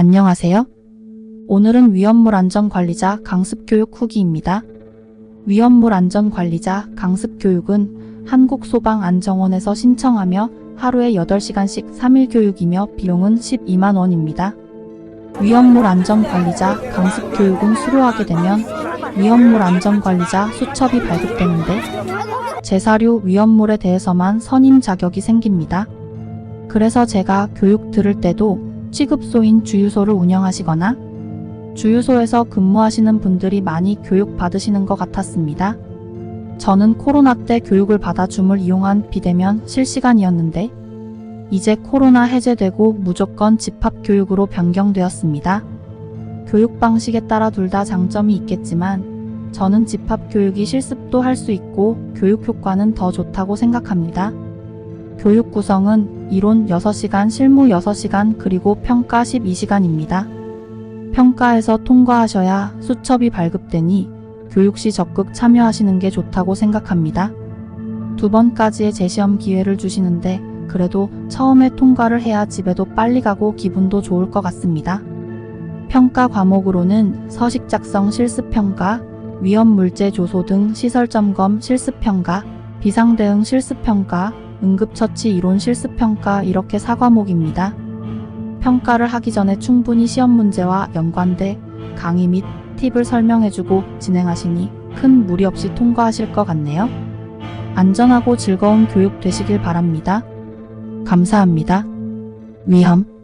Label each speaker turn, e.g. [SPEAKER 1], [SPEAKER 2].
[SPEAKER 1] 안녕하세요. 오늘은 위험물 안전관리자 강습교육 후기입니다. 위험물 안전관리자 강습교육은 한국소방안정원에서 신청하며 하루에 8시간씩 3일 교육이며 비용은 12만 원입니다. 위험물 안전관리자 강습교육은 수료하게 되면 위험물 안전관리자 수첩이 발급되는데 재사료 위험물에 대해서만 선임 자격이 생깁니다. 그래서 제가 교육 들을 때도 취급소인 주유소를 운영하시거나 주유소에서 근무하시는 분들이 많이 교육 받으시는 것 같았습니다. 저는 코로나 때 교육을 받아 줌을 이용한 비대면 실시간이었는데 이제 코로나 해제되고 무조건 집합 교육으로 변경되었습니다. 교육 방식에 따라 둘 다 장점이 있겠지만 저는 집합 교육이 실습도 할 수 있고 교육 효과는 더 좋다고 생각합니다. 교육 구성은 이론 6시간, 실무 6시간, 그리고 평가 12시간입니다. 평가에서 통과하셔야 수첩이 발급되니 교육 시 적극 참여하시는 게 좋다고 생각합니다. 두 번까지의 재시험 기회를 주시는데 그래도 처음에 통과를 해야 집에도 빨리 가고 기분도 좋을 것 같습니다. 평가 과목으로는 서식 작성 실습 평가, 위험 물질 조소 등 시설 점검 실습 평가, 비상 대응 실습 평가, 응급처치 이론 실습 평가 이렇게 4과목입니다. 평가를 하기 전에 충분히 시험 문제와 연관돼 강의 및 팁을 설명해주고 진행하시니 큰 무리 없이 통과하실 것 같네요. 안전하고 즐거운 교육 되시길 바랍니다. 감사합니다. 위험